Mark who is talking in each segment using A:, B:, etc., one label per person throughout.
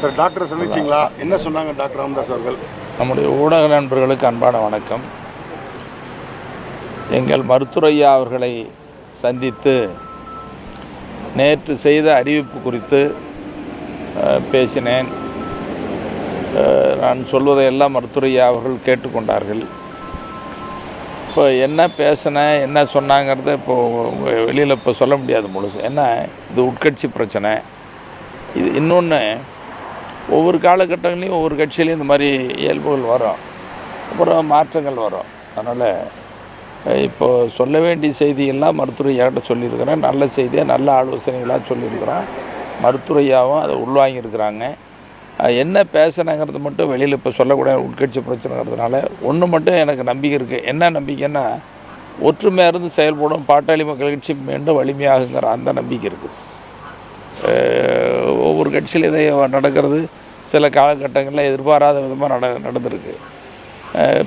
A: Sir doctor சந்திச்சிங்களா? என்ன சொன்னாங்க doctor Ramadoss அவர்கள்?
B: நம்முடைய ஊடக நண்பர்களுக்கு அன்பான வணக்கம். எங்கள் மருத்துவரையா அவர்களை சந்தித்து நேற்று செய்த அறிவிப்பு குறித்து பேசினேன். நான் நான் சொல்வதையெல்லாம் மருத்துவரையா அவர்கள் கேட்டுக்கொண்டார்கள். இப்போ என்ன பேசினேன் என்ன சொன்னாங்கிறத இப்போது வெளியில் இப்போ சொல்ல முடியாது முழுசு. என்ன? இது உட்கட்சி பிரச்சனை. இது இன்னொன்று ஒவ்வொரு காலகட்டங்களையும் ஒவ்வொரு கட்சியிலையும் இந்த மாதிரி இயல்புகள் வரும். அப்புறம் மாற்றங்கள் வரும். அதனால் இப்போது சொல்ல வேண்டிய செய்தியெல்லாம் மருத்துவரையாட்ட சொல்லியிருக்கிறேன். நல்ல செய்தியாக நல்ல ஆலோசனைகளாக சொல்லியிருக்கிறோம் மருத்துவரையாவும் அதை உள்வாங்கியிருக்கிறாங்க. என்ன பேசுனாங்கிறது மட்டும் வெளியில் இப்போ சொல்லக்கூடாது உட்கட்சி பிரச்சனைங்கிறதுனால ஒன்று மட்டும் எனக்கு நம்பிக்கை இருக்குது என்ன நம்பிக்கைன்னா ஒற்றுமையாக இருந்து செயல்படும் பாட்டாளி மக்கள் கட்சி மீண்டும் வலிமையாகுங்கிற அந்த நம்பிக்கை இருக்குது. கட்சியில் இதை நடக்கிறது. சில காலகட்டங்களில் எதிர்பாராத விதமாக நட நடந்திருக்கு.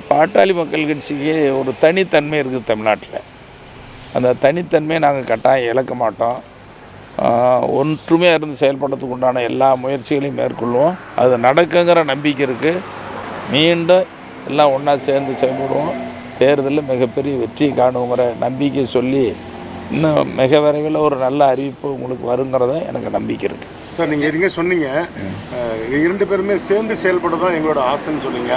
B: பாட்டாளி மக்கள் கட்சிக்கு ஒரு தனித்தன்மை இருக்குது தமிழ்நாட்டில். அந்த தனித்தன்மையை நாங்கள் கட்டாயம் இழக்க மாட்டோம். ஒற்றுமையாக இருந்து செயல்படுறதுக்கு உண்டான எல்லா முயற்சிகளையும் மேற்கொள்வோம். அது நடக்குங்கிற நம்பிக்கை இருக்குது மீண்டும் எல்லாம் ஒன்றா சேர்ந்து செயல்படுவோம். தேர்தலில் மிகப்பெரிய வெற்றி காணுங்கிற நம்பிக்கை சொல்லி இன்னும் மிக விரைவில் ஒரு நல்ல அறிவிப்பு உங்களுக்கு வருங்கிறத எனக்கு நம்பிக்கை இருக்குது
A: சார் நீங்கள் இருங்க சொன்னீங்க. இரண்டு பேருமே சேர்ந்து செயல்பட தான் எங்களோட ஆசைன்னு சொன்னீங்க.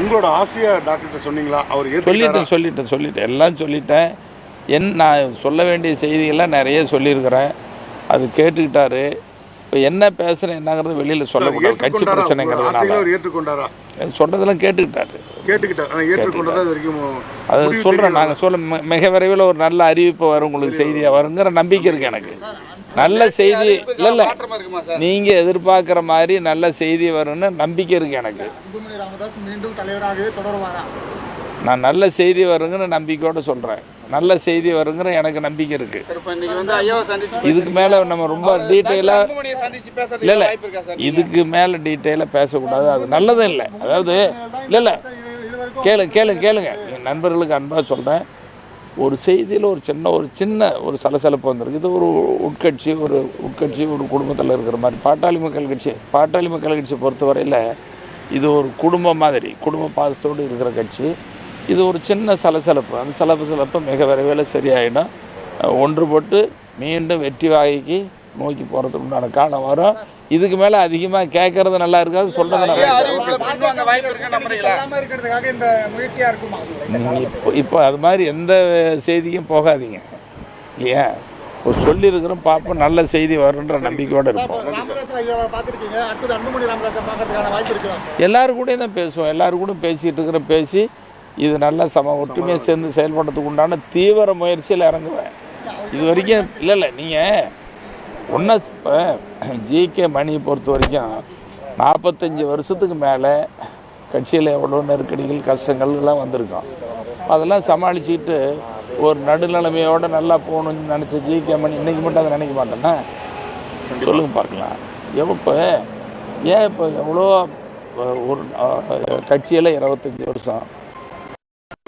A: உங்களோட ஆசையா டாக்டர்கிட்ட சொன்னீங்களா? அவர்
B: சொல்லிட்டேன் சொல்லிட்டேன் சொல்லிட்டேன். எல்லாம் சொல்லிட்டேன். என் நான் சொல்ல வேண்டிய செய்திகள்லாம் நிறைய சொல்லியிருக்கிறேன். அது கேட்டுக்கிட்டாரு. இப்போ என்ன பேசுகிறேன் என்னங்கிறது வெளியில் சொல்லக்கூடாது கட்சி
A: ஏற்றுக்கொண்டாரா? உங்களோட
B: பிரச்சனைங்கிறதுனால.
A: ஏற்றுக்கொண்டாரா?
B: சொன்னதெல்லாம் கேட்டுக்கிட்டாரு.
A: கேட்டுக்கிட்டார்.
B: அது சொல்கிறேன். நாங்கள் சொல்ல மிக விரைவில் ஒரு நல்ல அறிவிப்பு வரும் உங்களுக்கு செய்தியாக வருங்கிற நம்பிக்கை இருக்குது எனக்கு. நல்ல செய்தி இல்லை இல்லை. நீங்கள் எதிர்பார்க்குற மாதிரி நல்ல செய்தி வரும்னு நம்பிக்கை இருக்குது எனக்கு.
C: அன்புமணி ராமதாஸ் மீண்டும் தலைவராகவே தொடருவாரா?
B: நான் நல்ல செய்தி வருங்கிற நம்பிக்கையோடு சொல்கிறேன் நல்ல செய்தி வருங்கிற எனக்கு நம்பிக்கை
D: சந்திச்சு
B: இதுக்கு மேலே நம்ம ரொம்ப
D: சந்திச்சு
B: இல்லை இல்லை.
D: இருக்கா
B: இதுக்கு மேலே டீட்டெயிலாக பேசக்கூடாது. அது நல்லதும் இல்லை. அதாவது இல்லை இல்லை. கேளு கேளு கேளுங்க. என் நண்பர்களுக்கு அன்பாக சொல்கிறேன் ஒரு செய்தியில் ஒரு சின்ன ஒரு சின்ன ஒரு சலசலப்பு வந்திருக்கு. இது ஒரு உட்கட்சி ஒரு உட்கட்சி ஒரு குடும்பத்தில் இருக்கிற மாதிரி. பாட்டாளி மக்கள் கட்சி பாட்டாளி மக்கள் கட்சியை பொறுத்தவரையில் இது ஒரு குடும்பம் மாதிரி குடும்ப பாதத்தோடு இருக்கிற கட்சி. இது ஒரு சின்ன சலசலப்பு. அந்த சலசலப்பு மிக விரைவில் சரியாயிடும். ஒன்றுபட்டு மீண்டும் வெற்றி வாகைக்கு நோக்கி போகிறதுக்கு உண்டான காலம் வரும். இதுக்கு மேலே அதிகமாக கேட்கறது நல்லா இருக்காது சொல்கிறது நல்லா இப்போ இப்போ அது மாதிரி எந்த செய்திக்கும் போகாதீங்க. இல்லையா? ஒரு சொல்லியிருக்கிறோம் பார்ப்போம் நல்ல செய்தி வருன்ற நம்பிக்கையோடு இருப்போம். எல்லாரும் கூடயும் தான் பேசுவோம். எல்லாரும் கூட பேசிகிட்டு இருக்கிற பேசி இது நல்ல சம ஒற்றுமையாக சேர்ந்து செயல்படுறதுக்கு உண்டான தீவிர முயற்சியில் இறங்குவேன். இது வரைக்கும் இல்லை இல்லை நீங்கள் ஒன்றா இப்போ ஜிகே மணியை பொறுத்த வரைக்கும் நாற்பத்தஞ்சு வருஷத்துக்கு மேலே கட்சியில் எவ்வளோ நெருக்கடிகள் கஷ்டங்கள் எல்லாம் வந்திருக்கோம். அதெல்லாம் சமாளிச்சுட்டு ஒரு நடுநிலைமையோடு நல்லா போகணும்னு நினச்ச ஜிகே மணி இன்றைக்கி மட்டும் அதை நினைக்க மாட்டேன்னா? சொல்லுங்க பார்க்கலாம். இப்போ ஏன் இப்போ எவ்வளோ ஒரு கட்சியில் இருபத்தஞ்சி வருஷம்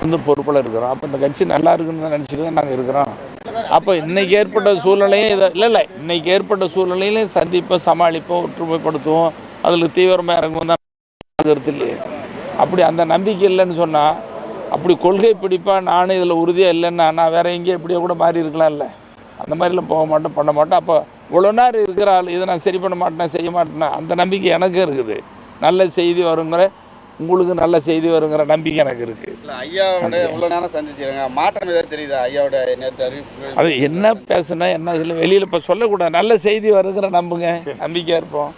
B: வந்து பொறுப்பில் இருக்கிறோம். அப்போ இந்த கட்சி நல்லா இருக்குன்னு தான் நினச்சிட்டு தான் நாங்கள் இருக்கிறோம். அப்போ இன்னைக்கு ஏற்பட்ட சூழ்நிலையும் இதை இல்லை இல்லை. இன்னைக்கு ஏற்பட்ட சூழ்நிலையிலையும் சந்திப்போம் சமாளிப்போம் ஒற்றுமைப்படுத்துவோம். அதில் தீவிரமாக இறங்குவோம் தான். கருத்து இல்லையே. அப்படி அந்த நம்பிக்கை இல்லைன்னு சொன்னால் அப்படி கொள்கை பிடிப்பாக நானும் இதில் உறுதியாக இல்லைன்னா நான் வேற எங்கேயும் எப்படியோ கூட மாறி இருக்கலாம்ல அந்த மாதிரிலாம் போக மாட்டேன் பண்ண மாட்டேன் அப்போ இவ்வளோ நேரம் இருக்கிற ஆள் இதை நான் சரி பண்ண மாட்டேன் செய்ய மாட்டேன்னா அந்த நம்பிக்கை எனக்கும் இருக்குது. நல்ல செய்தி வருங்கிற உங்களுக்கு நல்ல செய்தி வருங்கிற நம்பிக்கை எனக்கு இருக்குது
D: இல்ல ஐயாவோட இவ்வளவு நேரம் சந்திச்சிருங்க மாற்றம் ஏதாவது தெரியுதா? ஐயாவோட நேற்று
B: அது என்ன பேசுனா என்ன இதில் வெளியில் இப்போ சொல்லக்கூடாது. நல்ல செய்தி வருங்கிற நம்புங்க. நம்பிக்கையாக இருப்போம்.